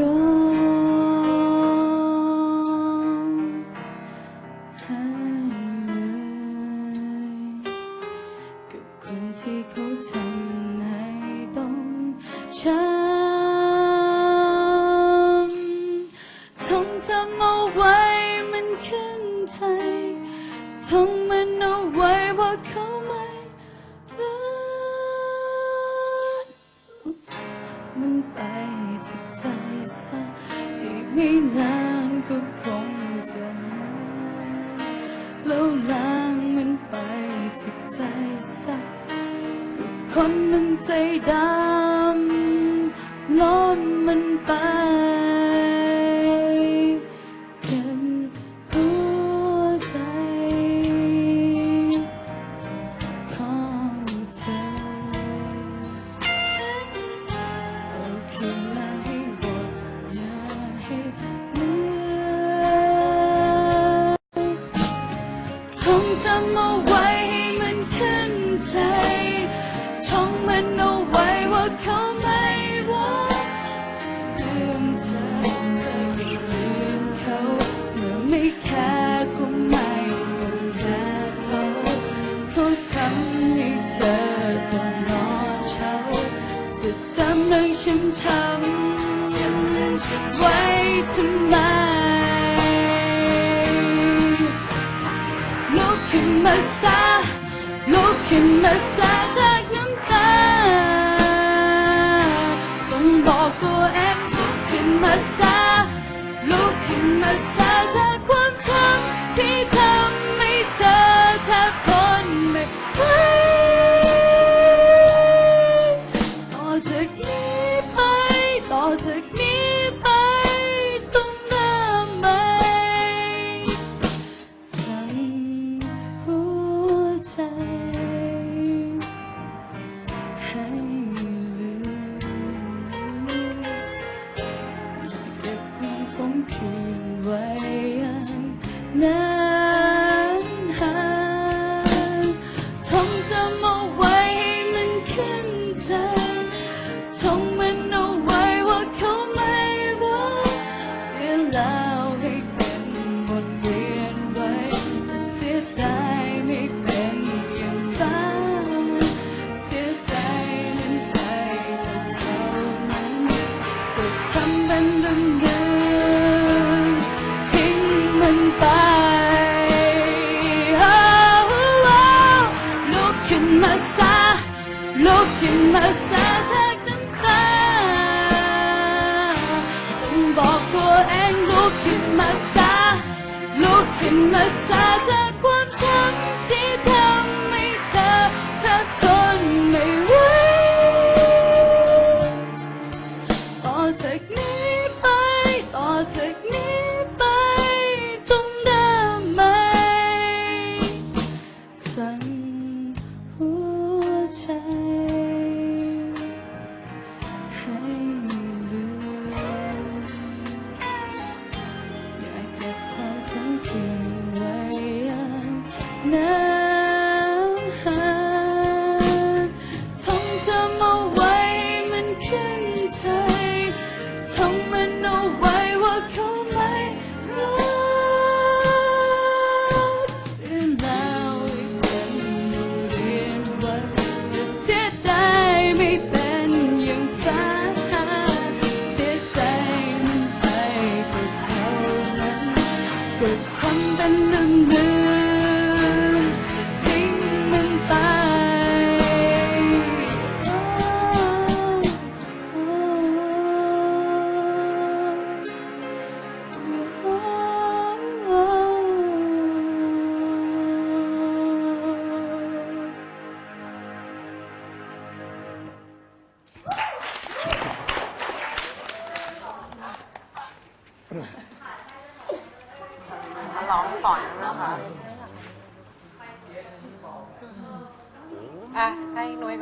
ร้องไห้เลยกับคนที่เขาทำให้ต้องช้ำ ไม่นานก็คงจะหายแล้วล้างมันไปจากใจซะก็คนมันใจดำล้อมมันไป ทำไมลุกขึ้นมาซะลุกขึ้นม ความคงคืนไว้อย่างนาน ขึ้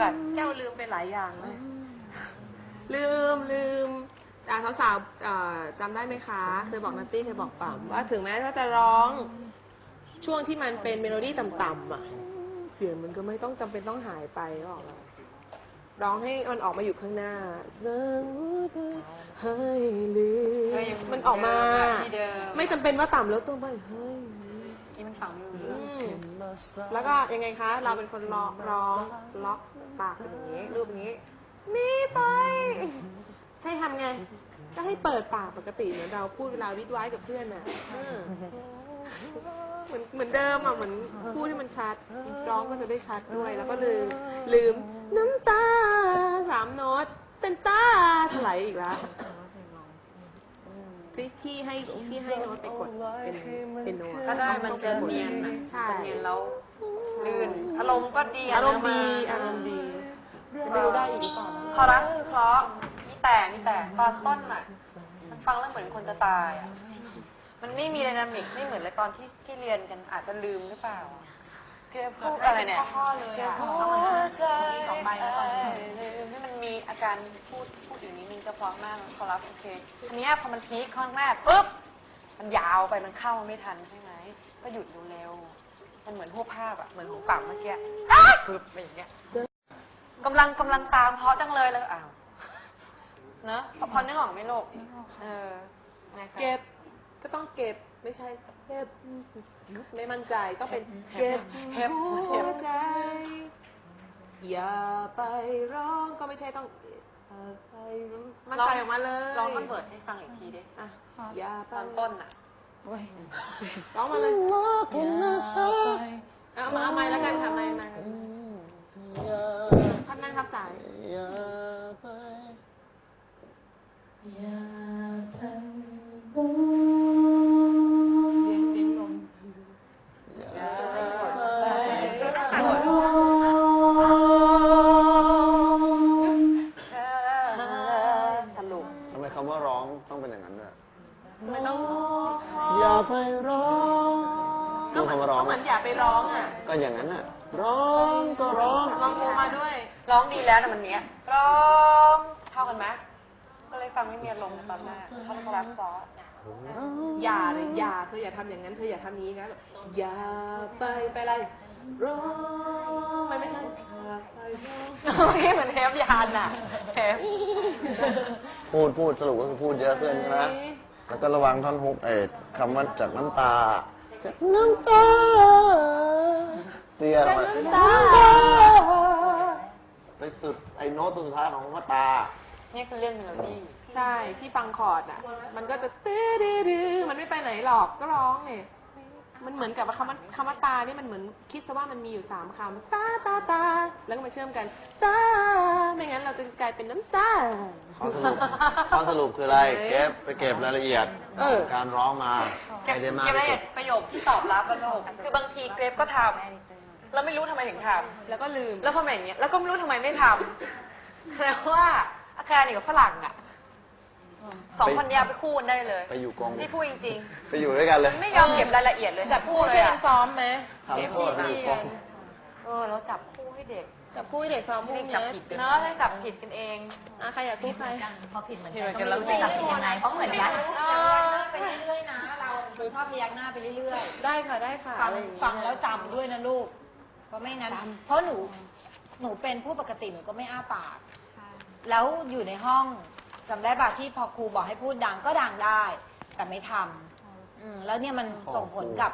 ก่อน เจ้าลืมไปหลายอย่างเลยลืมลืมอ่าสาวๆอ่าจำได้ไหมคะ เคยบอกนัตตี้เคยบอกปั๊มว่าถึงแม้ว่าจะร้องช่วงที่มันเป็นเมโลดี้ต่ำๆอะ เสียงมันก็ไม่ต้องจำเป็นต้องหายไปก็ออกมาร้องให้มันออกมาอยู่ข้างหน้าเรื่องเธอให้ลืออกมา ที่เดิมไม่จำเป็นว่าต่ำแล้วต้องไปเฮ้ยที่มันฝังอยู่ อืมแล้วก็ยังไงคะ เราเป็นคนร้องร้องล็อก ปากเป็นอย่างนี้ รูปนี้มีไป ให้ทำไง ก็ให้เปิดปากปกติเหมือนเราพูดเวลาวิดไว้กับเพื่อนน่ะอืมเหมือนเหมือนเดิมอะเหมือนพูดให้มันชัด ร้องก็จะได้ชัดด้วย แล้วก็ลืมลืม น้ำตาสามโน้ตเป็นตาถลายอีกแล้วที่ที่ให้ที่ให้โน้ตไปกดเป็นเป็นโน้ต ก็ได้มันจะเนียนอะใช่ จะเนียนแล้วลื่นอารมณ์ก็ดีะอารมณ์ดีเนื้อารมณ์ดี ไม่รู้ได้อีกหรือเปล่านะคอรัสเพราะมีแต่มีแต่ตอนต้นอะ มันฟังแล้วเหมือนคนจะตายอะมันไม่มีไดนามิกไม่เหมือนเลยตอนที่ที่เรียนกันอาจจะลืมหรือเปล่าเกี่ยวพูดอะไรเนี่ยข้อเลยอะหัวใจสองใบแล้วตอนนี้มันมีอาการพูดพูดอย่างนี้นึงจะเพราะมากคอรัสโอเคทีเนี้ยพอมันพีคข้างแรกปุ๊บมันยาวไปมันเข้าไม่ทันใช่ไหมก็หยุดดูเร็วมันเหมือนพวกภาพอะเหมือนของปั๊มเมื่อกี้อ้าปึ๊บไปอย่างเงี้ย กำลังกำลังตามเพราะจังเลยแล้วอ้าวเนอะพอพอนึกออกไหมลูกเออนะคะเก็บก็ต้องเก็บไม่ใช่เก็บไม่มั่นใจต้องเป็นเก็บเก็บหัวใจ อย่าไปร้องก็ไม่ใช่ต้องอย่าไปร้องมั่นใจออกมาเลยลองคอนเวิร์สให้ฟังอีกทีดิอะอย่าไปตอนต้นอะร้องมาเลยอย่าไปเอามาเอาไม้แล้วกันค่ะไม้ไม้พันนั่ง ทับสายอย่าไปองเลี้ยงเลี้ยงลมสรุปทำไมคำว่าร้องต้องเป็นอย่างนั้นด้วยไม่ต้องอย่าไปร้องก็ดูเหมือนคำว่าร้องมือนอย่าไปร้องอะก็อย่างนั้นน่ะร้องก็ร้องลองโทรมาด้วย ร้องดีแล้วแต่มันเนี้ยร้องเท่ากันไหมก็เลยฟังไม่มีอารมณ์ตอนแรกเพราะคอรัสเพราะอย่าเลยอย่าเธออย่าทำอย่างนั้นเธออย่าทำนี้นะอย่าไปไปอะไรร้องมันไม่ใช่อย่าไปร้องเมื่อกี้เหมือนเทปยานอะเทปพูดพูดสรุปก็คือพูดเยอะเพื่อนใช่ไหมแล้วก็ระวังท่อนฮุกเอ็ดคำว่าจากน้ำตาจากน้ำตาเตี้ยลงมาน้ำตา ไปสุดไอ้โน้ตตัวสุดท้ายของคำว่าตา นี่คือเรื่องเมโลดี้ใช่ที่ฟังคอร์ดอะ มันก็จะตื้อดื้อดื้อมันไม่ไปไหนหรอกก็ร้องเนี่ยมันเหมือนกับว่าคำว่าคำว่าตานี่มันเหมือนคิดซะว่ามันมีอยู่สามคำตาตาตา แล้วก็มาเชื่อมกันตาไม่งั้นเราจะกลายเป็นน้ำตา ข้อสรุป ข้อสรุปคืออะไร เก็บไปเก็บรายละเอียดเออ การร้องมาเก็บให้ได้มากเก็บที่รายละเอีสุยดดประโยคที่ตอบรับแล้วลูกคือบางทีเกรฟก็ทำ แล้วไม่รู้ทำไมถึงทแล้วก็ลืมำแล้วพอเป็นอย่างเงี้ย แล้วก็ไม่รู้ทำไมไม่ทำแปลว่าอาการอยู่กับฝรั่งอะสองคนยาไปคู่กันได้เลย ไปอยู่กองที่พูดจริงไปอยู่ด้วยกันเลยๆ ไม่ยอมเก็บรายละเอียดเลยจับคู่พูดเลช่วยยกัอะนซ้อมไหมทำเก็บโทจีษจีอยู่กกัองนเออเราจับคู่ให้เด็กจับคู่ให้เด็กซ้อมพวกเนี้ยเนอะให้จับผิดกันเองอะใครอยากคู่ใครพอผิดเหมือนกันก็ไม่รู้จะตัดสินยังไงเพราะเหมือนกันไปเรื่อยๆนะ เราคือชอบพยักหน้าไปเรื่อยได้ค่ะได้ค่ะๆ ฟังอะไรอย่างเงี้ย ฟังแล้วจำด้วยนะลูก เพราะไม่งั้น เพราะหนูหนูเป็นผู้ปกติหนูก็ไม่อ้าปากแล้วอยู่ในห้องจำได้ป่ะที่พอครูบอกให้พูดดังก็ดังได้ แต่ไม่ทำอืมแล้วเนี่ยมันส่งผลกับ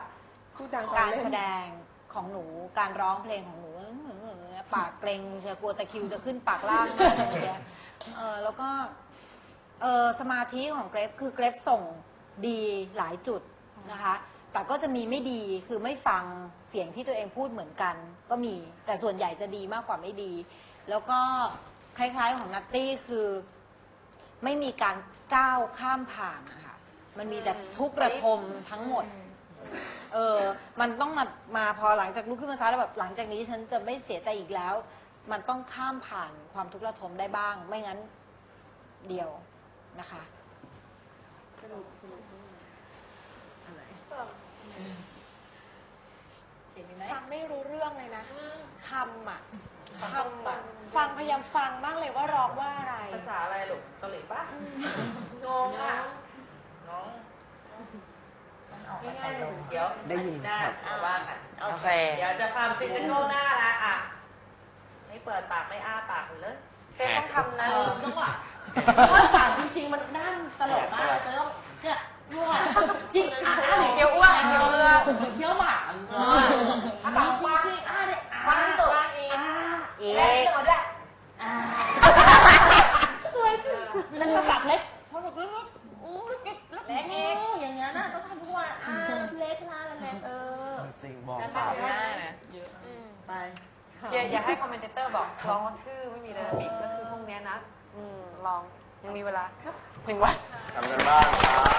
คู่ดังการเล่นแสดงของหนูการร้องเพลงของหนูปากเกรงจะกลัวตะคริวจะขึ้นปากล่างอะไรอย่างเงี้ยเออแล้วก็เออสมาธิของเกรฟคือเกรฟส่งดีหลายจุดนะคะ แต่ก็จะมีไม่ดีคือไม่ฟังเสียงที่ตัวเองพูดเหมือนกัน ก็มี แต่ส่วนใหญ่จะดีมากกว่าไม่ดี แล้วก็คล้ายๆของนัตตี้คือ ไม่มีการก้าวข้ามผ่านนะคะมันมีแต่ทุกข์ระทมทั้งหมด เออ มันต้องมามาพอหลังจากลุกขึ้นมาซ้ายแล้วแบบหลังจากนี้ฉันจะไม่เสียใจอีกแล้ว มันต้องข้ามผ่านความทุกข์ระทมได้บ้าง ไม่งั้นเดียวนะคะ สนุกสนุก ฟังไม่รู้เรื่องเลยนะคำอะคำอะฟังพยายามฟังมากเลยว่าร้องว่าอะไร ภาษาอะไรลูกเกาหลีปะงงอะน้องง่ายๆเดี๋ยวได้ยินหน้าครับเอาว่ากันโอเค เดี๋ยวจะฟังฟิสิกอลหน้าละอะ ไม่เปิดปากไม่อ้าปากเลยเฟซต้องทำนะต้องอะเพราะสารจริงๆมันด้านตลกมากเลยแต่ อะจริงอะเคี้ยวอ้วนเลยเอะเคี้ยวหมาเอาปากงจริงอ้าเนี่ยอะกว้างที่สุด อะอีและกเด็กอะสวยที่สุดแล้วกปากเล็กเขาบอกเล็กอู้เล็กๆเล็กเองอย่างนี้นน่ะต้องทำทุกวันอ้าเล็กนะเล็กเออจริงบอกเปล่าไปอย่าอย่าให้คอมเมนเตอร์บอกลองชื่อไม่มีเลยอีกก็คือพวกเนี้ยนะ อืมลองยังมีเวลาครับหนึ่งวัน ทำกันบ้างครับ